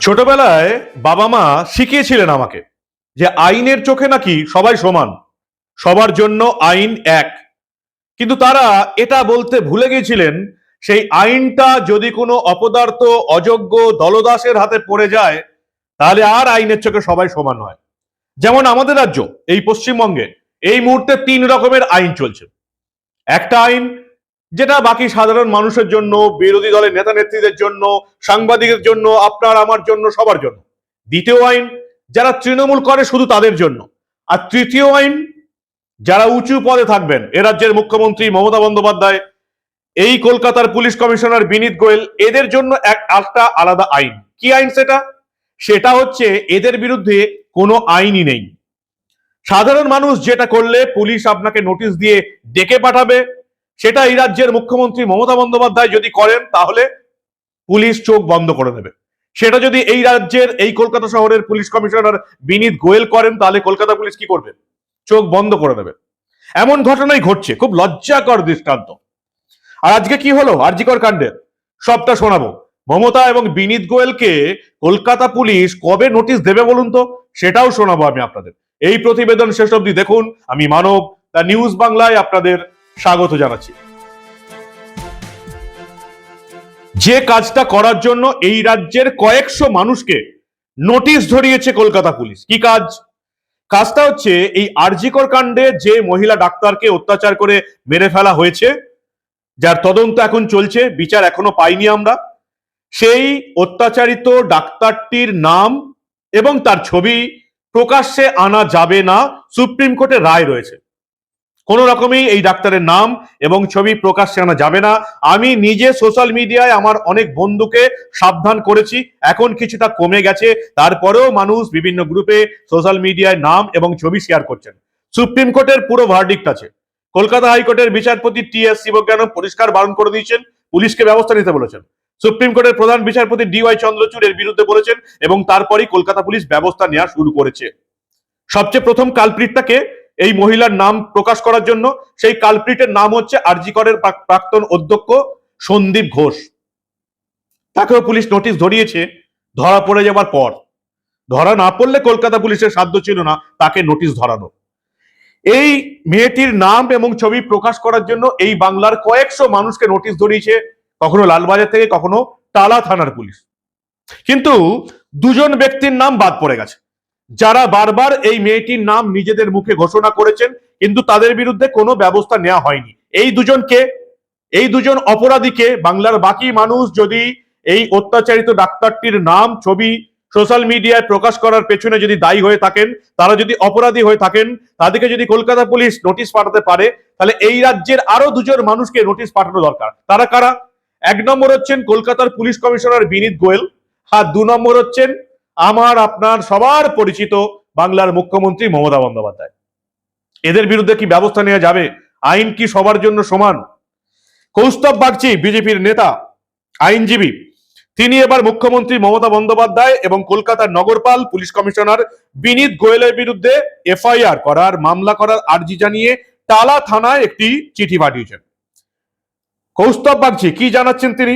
ছোটবেলায় বাবা মা শিখিয়েছিলেন আমাকে যে আইনের চোখে নাকি সবাই সমান, সবার জন্য আইন এক। কিন্তু তারা এটা বলতে ভুলে গিয়েছিলেন, সেই আইনটা যদি কোনো অপদার্থ, অযোগ্য দলদাসের হাতে পড়ে যায়, তাহলে আর আইনের চোখে সবাই সমান হয় যেমন আমাদের রাজ্য, এই পশ্চিমবঙ্গে, এই মুহূর্তে তিন রকমের আইন চলছে। একটা আইন যেটা বাকি সাধারণ মানুষের জন্য, বিরোধী দলের নেতা নেত্রীদের জন্য সাংবাদিকের জন্য, আপনার, আমার জন্য, সবার জন্য। দ্বিতীয় আইন, যারা তৃণমূল করে শুধু তাদের জন্য। আর তৃতীয় আইন, যারা উঁচু পদে থাকবেন, এ রাজ্যের মুখ্যমন্ত্রী মমতা বন্দ্যোপাধ্যায়, এই কলকাতার পুলিশ কমিশনার বিনীত গোয়েল, এদের জন্য এক একটা আলাদা আইন। কি আইন সেটা? সেটা হচ্ছে, এদের বিরুদ্ধে কোনো আইনই নেই। সাধারণ মানুষ যেটা করলে, পুলিশ আপনাকে নোটিশ দিয়ে ডেকে পাঠাবে সেটা এই রাজ্যের মুখ্যমন্ত্রী মমতা বন্দ্যোপাধ্যায় যদি করেন, তাহলে পুলিশ চোখ বন্ধ করে দেবে। সেটা যদি এই রাজ্যের, এই কলকাতা শহরের পুলিশ কমিশনার বিনীত গোয়েল করেন, তাহলে কলকাতা পুলিশ কি করবে? চোখ বন্ধ করে দেবে। এমন ঘটনাই ঘটছে, খুব লজ্জাকর দৃষ্টান্ত। আর আজকে কি হলো? আরজিকর কাণ্ডে সবটা শোনাবো। মমতা এবং বিনীত গোয়েলকে কলকাতা পুলিশ কবে নোটিশ দেবে বলুন তো? সেটাও শোনাবো আমি আপনাদের। এই প্রতিবেদন শেষ অবধি দেখুন। আমি মানব, দ্য নিউজ বাংলায় আপনাদের স্বাগত জানাচ্ছি। যে কাজটা করার জন্য এই রাজ্যের কয়েকশো মানুষকে নোটিশ ধরিয়েছে কলকাতা পুলিশ। কি কাজ? কাজটা হচ্ছে এই আরজিকর কাণ্ডে যে মহিলা ডাক্তারকে অত্যাচার করে মেরে ফেলা হয়েছে, যার তদন্ত এখন চলছে, বিচার এখনও পাইনি আমরা, সেই অত্যাচারিত ডাক্তারটির নাম এবং তার ছবি প্রকাশ্যে আনা যাবে না, সুপ্রিম কোর্টে রায় রয়েছে। কোনো রকমেই এই ডাক্তারের নাম এবং ছবি প্রকাশ্যে আনা যাবে না। আমি নিজে সোশ্যাল মিডিয়ায় আমার অনেক বন্ধুকে সাবধান করেছি, এখন কিছুটা কমে গেছে। তারপরেও মানুষ বিভিন্ন গ্রুপে সোশ্যাল মিডিয়ায় নাম এবং ছবি শেয়ার করছেন। সুপ্রিম কোর্টের পুরো ভার্ডিক্ট আছে। কলকাতা হাইকোর্টের বিচারপতি টি এস শিবজ্ঞান পরিষ্কার বারণ করে দিয়েছেন, পুলিশকে ব্যবস্থা নিতে বলেছেন। সুপ্রিম কোর্টের প্রধান বিচারপতি ডি ওয়াই চন্দ্রচূড় এর বিরুদ্ধে বলেছেন এবং তারপরেই কলকাতা পুলিশ ব্যবস্থা নেওয়া শুরু করেছে। সবচেয়ে প্রথম কালপ্রিটটাকে এই মহিলার নাম প্রকাশ করার জন্য সেই কালপ্রিটের নাম হচ্ছে আরজিকরের প্রাক- প্রাক্তন অধ্যক্ষ সন্দীপ ঘোষ। তাকেও পুলিশ নোটিশ ধরিয়েছে, ধরা পড়ে যাবার পর। ধরা না পড়লে কলকাতা পুলিশের সাধ্য ছিল না তাকে নোটিশ ধরানো। এই মেয়েটির নাম এবং ছবি প্রকাশ করার জন্য এই বাংলার কয়েকশো মানুষকে নোটিশ ধরিয়েছে কখনো লালবাজার থেকে, কখনো টালা থানার পুলিশ। কিন্তু দুজন ব্যক্তির নাম বাদ পড়ে গেছে। যারা বারবার এই মেয়েটির নাম নিজেদের মুখে ঘোষণা করেছেন, কিন্তু তাদের বিরুদ্ধে কোনো ব্যবস্থা নেওয়া হয়নি। এই দুজনকে, এই দুজন অপরাধীকে বাংলার বাকি মানুষ যদি এই অত্যাচারিত ডাক্তারটির নাম ছবি সোশ্যাল মিডিয়ায় প্রকাশ করার পেছনে যদি দায়ী হয়ে থাকেন, তারা যদি অপরাধী হয়ে থাকেন, তাদেরকে যদি কলকাতা পুলিশ নোটিশ পাঠাতে পারে, তাহলে এই রাজ্যের আরও দুজন মানুষকে নোটিশ পাঠানো দরকার। তারা কারা? এক নম্বর হচ্ছেন কলকাতার পুলিশ কমিশনার বিনীত গোয়েল, আর দু নম্বর হচ্ছেন আমার, আপনার, সবার পরিচিত বাংলার মুখ্যমন্ত্রী মমতা বন্দ্যোপাধ্যায়। এদের বিরুদ্ধে কি ব্যবস্থা নেওয়া যাবে? আইন কি সবার জন্য সমান? কৌস্তব বাগচি, বিজেপির নেতা, আইনজীবী। তিনি এবার মুখ্যমন্ত্রী মমতা বন্দ্যোপাধ্যায় এবং কলকাতার নগরপাল পুলিশ কমিশনার বিনীত গোয়েলের বিরুদ্ধে এফআইআর করার, মামলা করার আর্জি জানিয়ে টালা থানায় একটি চিঠি পাঠিয়েছেন। কৌস্তব বাগচি, কি জানাচ্ছেন তিনি?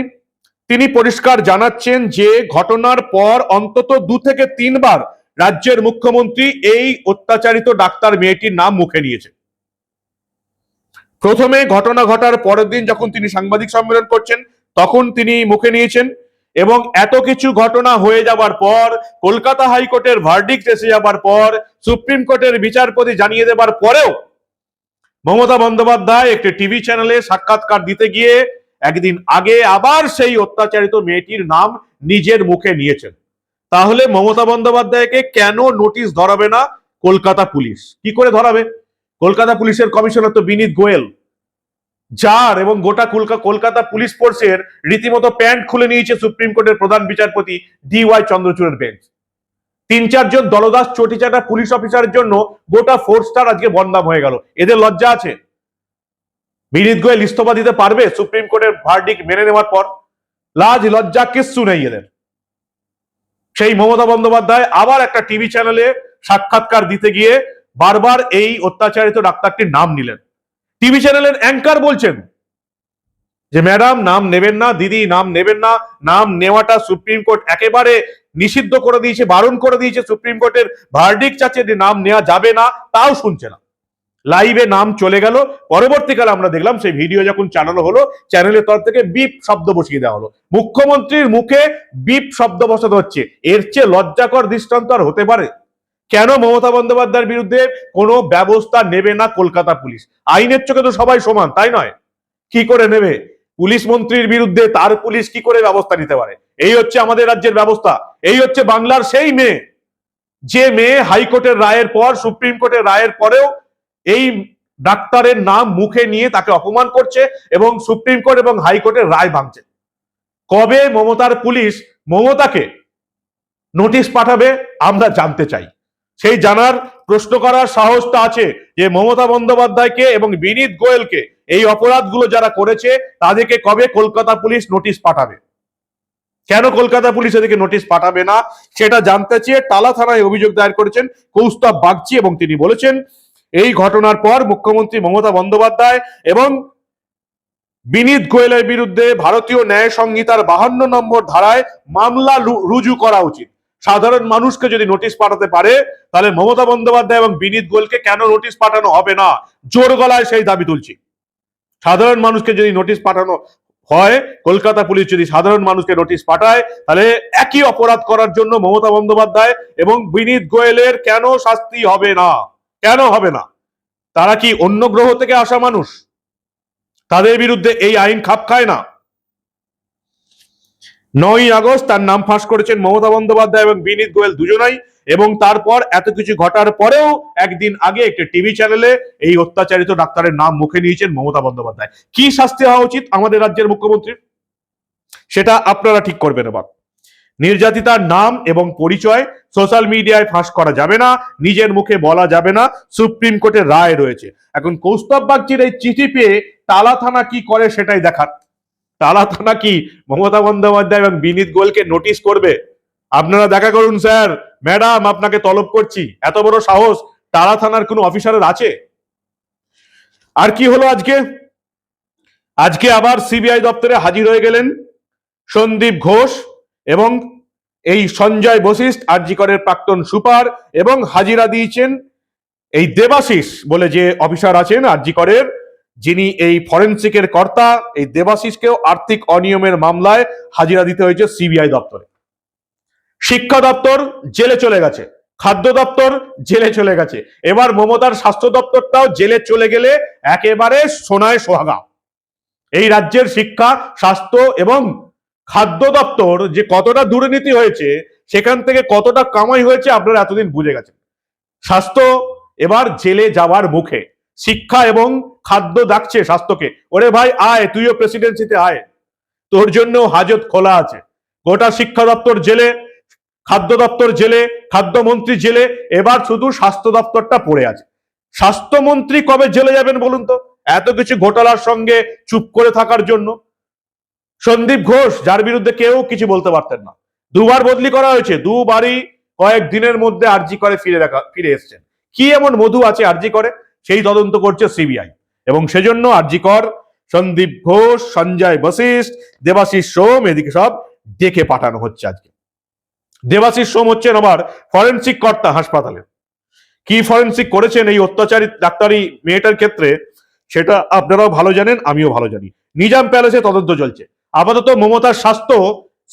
তিনি পরিষ্কার জানাচ্ছেন যে ঘটনার পর অন্তত দু থেকে তিনবার রাজ্যের মুখ্যমন্ত্রী এই অত্যাচারিত ডাক্তার মেয়েটির নাম মুখে নিয়েছে প্রথমে ঘটনা ঘটার পরের দিন যখন তিনি সাংবাদিক সম্মেলন করছেন, তখন তিনি মুখে নিয়েছেন এবং এত কিছু ঘটনা হয়ে যাবার পর, কলকাতা হাইকোর্টের ভার্ডিক্ট এসে যাবার পর, সুপ্রিম কোর্টের বিচারপতি জানিয়ে দেবার পরেও মমতা বন্দ্যোপাধ্যায় একটি টিভি চ্যানেলে সাক্ষাৎকার দিতে গিয়ে একদিন আগে আবার সেই অত্যাচারিত মেয়েটির নাম নিজের মুখে নিয়েছেন। তাহলে মমতা বন্দ্যোপাধ্যায়কে কেন নোটিশ ধরাবে না কলকাতা পুলিশ? কি করে ধরাবে? কলকাতা পুলিশের কমিশনার তো বিনীত গোয়েল। যার এবং গোটা কলকা- কলকাতা পুলিশ ফোর্সের রীতিমতো প্যান্ট খুলে নিয়েছে সুপ্রিম কোর্টের প্রধান বিচারপতি ডি ওয়াই চন্দ্রচূড়ের বেঞ্চ। তিন চারজন দলদাস চটিচাটা পুলিশ অফিসারের জন্য গোটা ফোর্সটার আজকে বন্দাম হয়ে গেল। এদের লজ্জা আছে? বিনীত গোয়েল ইস্তফা দিতে পারবে? সুপ্রিম কোর্টের ভার্ডিক মেনে নেওয়ার পর লাজ, লজ্জা, কিচ্ছু নেই এদের। সেই মমতা বন্দ্যোপাধ্যায় আবার একটা টিভি চ্যানেলে সাক্ষাৎকার দিতে গিয়ে বারবার এই অত্যাচারিত ডাক্তারটির নাম নিলেন। টিভি চ্যানেলের অ্যাঙ্কার বলছেন যে, ম্যাডাম, নাম নেবেন না, দিদি, নাম নেবেন না, নাম নেওয়াটা সুপ্রিম কোর্ট একেবারে নিষিদ্ধ করে দিয়েছে, বারণ করে দিয়েছে, সুপ্রিম কোর্টের ভার্ডিক চাচ্ছে যে, নাম নেওয়া যাবে না, তাও শুনছে না। লাইভে নাম চলে গেল। পরবর্তীকালে আমরা দেখলাম সেই ভিডিও যখন চালানো হলো চ্যানেলের তরফ থেকে বিপ শব্দ বসিয়ে দেওয়া হলো। মুখ্যমন্ত্রীর মুখে বিপ শব্দ বসাতে হচ্ছে। এর চেয়ে লজ্জাকর দৃষ্টান্ত আর হতে পারে। কেন মমতা বন্দ্যোপাধ্যায়ের বিরুদ্ধে কোনো ব্যবস্থা নেবে না কলকাতা পুলিশ? আইনের চোখে তো সবাই সমান, তাই নয়? কি করে নেবে? পুলিশ মন্ত্রীর বিরুদ্ধে তার পুলিশ কি করে ব্যবস্থা নিতে পারে? এই হচ্ছে আমাদের রাজ্যের ব্যবস্থা। এই হচ্ছে বাংলার সেই মেয়ে। যে মেয়ে হাইকোর্টের রায়ের পর, সুপ্রিম কোর্টের রায়ের পরেও এই ডাক্তারের নাম মুখে নিয়ে তাকে অপমান করছে এবং সুপ্রিম কোর্ট এবং হাইকোর্টের রায় ভাঙছে। কবে মমতার পুলিশ মমতাকে নোটিশ পাঠাবে আমরা জানতে চাই। সেই জানার, প্রশ্ন করার সাহসটা আছে যে মমতা বন্দ্যোপাধ্যায়কে এবং বিনীত গোয়েলকে এই অপরাধগুলো যারা করেছে তাদেরকে কবে কলকাতা পুলিশ নোটিশ পাঠাবে? কেন কলকাতা পুলিশ এদিকে নোটিশ পাঠাবে না? সেটা জানতে চেয়ে টালা থানায় অভিযোগ দায়ের করেছেন কৌস্তব বাগচি এবং তিনি বলেছেন এই ঘটনার পর মুখ্যমন্ত্রী মমতা বন্দ্যোপাধ্যায় এবং বিনীত গোয়েলের বিরুদ্ধে ভারতীয় ন্যায় সংহিতার বাহান্ন নম্বর ধারায় মামলা রুজু করা উচিত। সাধারণ মানুষকে যদি নোটিশ পাঠাতে পারে, তাহলে মমতা বন্দ্যোপাধ্যায় এবং বিনীত গোয়েলকে কেন নোটিশ পাঠানো হবে না? জোর গলায় সেই দাবি তুলছি। সাধারণ মানুষকে যদি নোটিশ পাঠানো হয়, কলকাতা পুলিশ যদি সাধারণ মানুষকে নোটিশ পাঠায়, তাহলে একই অপরাধ করার জন্য মমতা বন্দ্যোপাধ্যায় এবং বিনীত গোয়েলের কেন শাস্তি হবে না? কেন হবে না? তারা কি অন্য গ্রহ থেকে আসা মানুষ? তাদের বিরুদ্ধে এই আইন খাপ খায় না? নয় আগস্ট তার নাম ফাঁস করেছেন মমতা বন্দ্যোপাধ্যায় এবং বিনীত গোয়েল দুজনাই এবং তারপর এত কিছু ঘটার পরেও একদিন আগে একটি টিভি চ্যানেলে এই অত্যাচারিত ডাক্তারের নাম মুখে নিয়েছেন মমতা বন্দ্যোপাধ্যায়। কি শাস্তি হওয়া উচিত আমাদের রাজ্যের মুখ্যমন্ত্রীর? সেটা আপনারা ঠিক করবেন এবার। নির্যাতিতার নাম এবং পরিচয় সোশ্যাল মিডিয়ায় ফাঁস করা যাবে না, নিজের মুখে বলা যাবে না, সুপ্রিম কোর্টের রায় রয়েছে। এখন কৌস্তব বাগচির এই চিঠি পেয়ে তালা থানা কি করে সেটাই দেখার। তালা থানা কি মমতা বন্দ্যোপাধ্যায় এবং বিনীত গোয়েলকে নোটিশ করবে? আপনারা দেখা করুন, স্যার। ম্যাডাম, আপনাকে তলব করছি। এত বড় সাহস তালা থানার কোনো অফিসারের আছে? আর কি হলো আজকে? আজকে আবার সিবিআই দপ্তরে হাজির হয়ে গেলেন সন্দীপ ঘোষ। এবং এই সঞ্জয় বশিষ্ঠ আরজিকরের প্রাক্তন সুপার এবং হাজিরা দিয়েছেন এই দেবাশিস বলে যে অফিসার আছেন আরজিকরের, যিনি এই ফরেন্সিকের কর্তা, এই দেবাশিসকেও আর্থিক অনিয়মের মামলায় হাজিরা দিতে হয়েছে সিবিআই দপ্তরে। শিক্ষা দপ্তর জেলে চলে গেছে, খাদ্য দপ্তর জেলে চলে গেছে। এবার মমতার স্বাস্থ্য দপ্তরটাও জেলে চলে গেলে একেবারে সোনায় সোহাগা। এই রাজ্যের শিক্ষা, স্বাস্থ্য এবং খাদ্য দপ্তর যে কতটা দুর্নীতি হয়েছে, সেখান থেকে কতটা কামাই হয়েছে আপনারা এতদিন বুঝে গেছেন। স্বাস্থ্য এবার জেলে যাওয়ার মুখে, শিক্ষা এবং খাদ্য ডাকছে স্বাস্থ্যকে। ওরে ভাই, আয়, তুইও প্রেসিডেন্সিতে আয়। তোর জন্য হাজত খোলা আছে। গোটা শিক্ষা দপ্তর জেলে, খাদ্য দপ্তর জেলে খাদ্যমন্ত্রী জেলে, এবার শুধু স্বাস্থ্য দপ্তরটা পড়ে আছে। স্বাস্থ্যমন্ত্রী কবে জেলে যাবেন বলুন তো? এত কিছু ঘোটালার সঙ্গে চুপ করে থাকার জন্য। সন্দীপ ঘোষ, যার বিরুদ্ধে কেউ কিছু বলতে পারতেন না। দুবার বদলি করা হয়েছে, দুবারই কয়েক দিনের মধ্যে আরজি করে ফিরে দেখা, ফিরে এসছেন। কি এমন মধু আছে আরজি করে? সেই তদন্ত করছে সিবিআই। এবং সেজন্য আরজি কর, সন্দীপ ঘোষ, সঞ্জয় বশিষ্ঠ, দেবাশিস সোম, এদিকে সব ডেকে পাঠানো হচ্ছে আজকে। দেবাশিস সোম হচ্ছেন আবার ফরেন্সিক কর্তা হাসপাতালে। কি ফরেন্সিক করেছেন এই অত্যাচারী ডাক্তারি মেয়েটার ক্ষেত্রে, সেটা আপনারাও ভালো জানেন, আমিও ভালো জানি। নিজাম প্যালেসে তদন্ত চলছে। আপাতত মমতার স্বাস্থ্য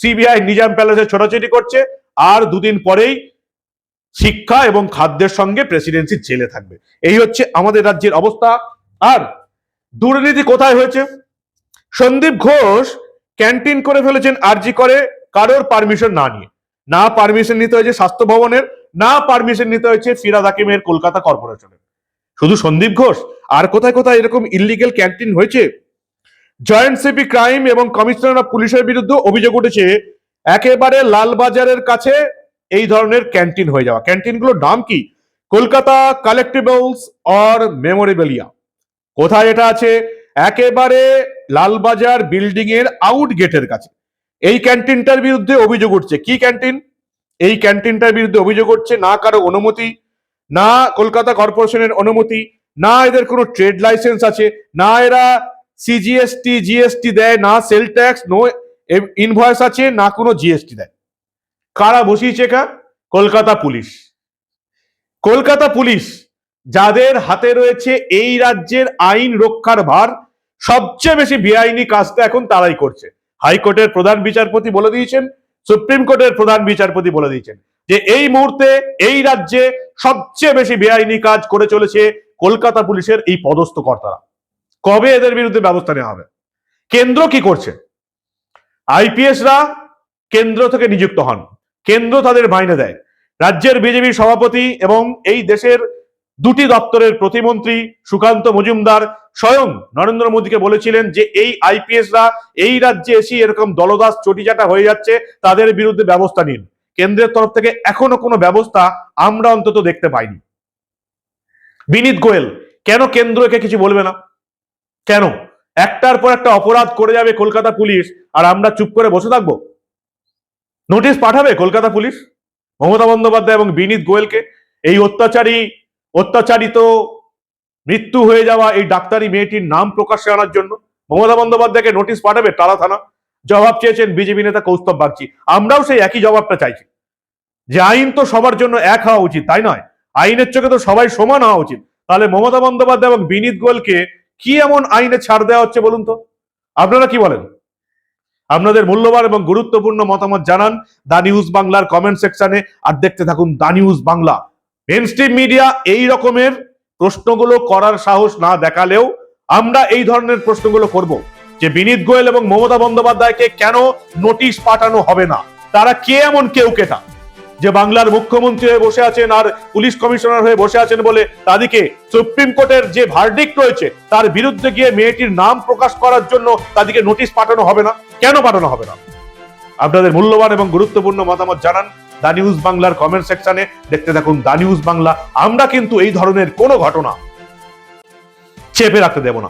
সিবিআই নিজাম প্যালেসে ছোটাছুটি করছে, আর দুদিন পরেই শিক্ষা এবং খাদ্যের সঙ্গে প্রেসিডেন্সি জেলে থাকবে। এই হচ্ছে আমাদের রাজ্যের অবস্থা। আর দুর্নীতি কোথায় হয়েছে? সন্দীপ ঘোষ ক্যান্টিন করে ফেলেছেন আরজি করে, কারোর পারমিশন না নিয়ে। না পারমিশন নিতে হয়েছে স্বাস্থ্য ভবনের, না পারমিশন নিতে হয়েছে ফিরাদ হাকিমের কলকাতা কর্পোরেশনের। শুধু সন্দীপ ঘোষ, আর কোথায় কোথায় এরকম ইলিগেল ক্যান্টিন হয়েছে? জয়েন্ট সিপি ক্রাইম এবং কমিশনার অফ পুলিশের বিরুদ্ধে অভিযোগ উঠেছে, একেবারে লালবাজারের কাছে এই ধরনের ক্যান্টিন হয়ে যাওয়া। ক্যান্টিনগুলোর নাম কি? Kolkata collectibles or memorabilia. কোথায় এটা আছে? একেবারে লালবাজার বিল্ডিং এর আউট গেটের কাছে। এই ক্যান্টিনটার বিরুদ্ধে অভিযোগ উঠছে। কি ক্যান্টিন? এই ক্যান্টিনটার বিরুদ্ধে অভিযোগ উঠছে না কারও অনুমতি, না কলকাতা কর্পোরেশনের অনুমতি, না এদের কোনো ট্রেড লাইসেন্স আছে, না এরা সিজিএসটি জিএসটি দেয়, না সেল ট্যাক্স নো ইনভয়েস আছে, না কোনো জিএসটি দেয়। কারা বসিয়েছে কা কলকাতা পুলিশ। কলকাতা পুলিশ, যাদের হাতে রয়েছে এই রাজ্যের আইন রক্ষার ভার, সবচেয়ে বেশি বেআইনি কাজটা এখন তারাই করছে। হাইকোর্টের প্রধান বিচারপতি বলে দিয়েছেন, সুপ্রিম কোর্টের প্রধান বিচারপতি বলে দিয়েছেন যে এই মুহূর্তে এই রাজ্যে সবচেয়ে বেশি বেআইনি কাজ করে চলেছে কলকাতা পুলিশের এই পদস্থ কর্তারা। কবে এদের বিরুদ্ধে ব্যবস্থা নেওয়া হবে? কেন্দ্র কি করছে? আইপিএসরা কেন্দ্র থেকে নিযুক্ত হন। কেন্দ্র তাদের মাইনে দেয়। রাজ্যের বিজেপি সভাপতি এবং এই দেশের দুটি দপ্তরের প্রতিমন্ত্রী সুকান্ত মজুমদার স্বয়ং নরেন্দ্র মোদীকে বলেছিলেন যে এই আইপিএসরা এই রাজ্যে এসে এরকম দলদাস চটিচাটা হয়ে যাচ্ছে, তাদের বিরুদ্ধে ব্যবস্থা নিন। কেন্দ্রের তরফ থেকে এখনও কোনো ব্যবস্থা আমরা অন্তত দেখতে পাইনি। বিনীত গোয়েল, কেন কেন্দ্র একে কিছু বলবে না? কেন? একটার পর একটা অপরাধ করে যাবে কলকাতা পুলিশ, আর আমরা চুপ করে বসে থাকব? নোটিশ পাঠাবে কলকাতা পুলিশ? মমতা বন্দ্যোপাধ্যায় এবং বিনীত গোয়েলকে? এই অত্যাচারী, অত্যাচারিত মৃত্যু হয়ে যাওয়া এই ডাক্তারি মেয়েটির নাম প্রকাশ্যে আনার জন্য মমতা বন্দ্যোপাধ্যায়কে নোটিশ পাঠাবে টালা থানা? জবাব চেয়েছেন বিজেপি নেতা কৌস্তব বাগচি। আমরাও সেই একই জবাবটা চাইছি। যে আইন তো সবার জন্য এক হওয়া উচিত, তাই নয়। আইনের চোখে তো সবাই সমান হওয়া উচিত। তাহলে মমতা বন্দ্যোপাধ্যায় এবং বিনীত গোয়েলকে কি এমন আইনে ছাড় দেওয়া হচ্ছে বলুন তো? আপনারা কি বলেন? আপনাদের মূল্যবান এবং গুরুত্বপূর্ণ মতামত জানান দা নিউজ বাংলার কমেন্ট সেকশনে আর দেখতে থাকুন the news Bangla. Main media এই রকমের প্রশ্নগুলো করার সাহস না দেখালেও আমরা এই ধরনের প্রশ্নগুলো করব। যে বিনীত গোয়েল এবং মমতা বন্দ্যোপাধ্যায়কে কেন নোটিশ পাঠানো হবে না? তারা কে এমন কেউ কেটা? যে বাংলার মুখ্যমন্ত্রী হয়ে বসে আছেন আর পুলিশ কমিশনার হয়ে বসে আছেন বলে তাদেরকে সুপ্রিম কোর্টের যে ভার্ডিক্ট রয়েছে, তার বিরুদ্ধে গিয়ে মেয়েটির নাম প্রকাশ করার জন্য তাদেরকে নোটিশ পাঠানো হবে না। কেন পাঠানো হবে না? আপনাদের মূল্যবান এবং গুরুত্বপূর্ণ মতামত জানান দা নিউজ বাংলার কমেন্ট সেকশনে দেখতে থাকুন দা নিউজ বাংলা। আমরা কিন্তু এই ধরনের কোনো ঘটনা চেপে রাখতে দেব না।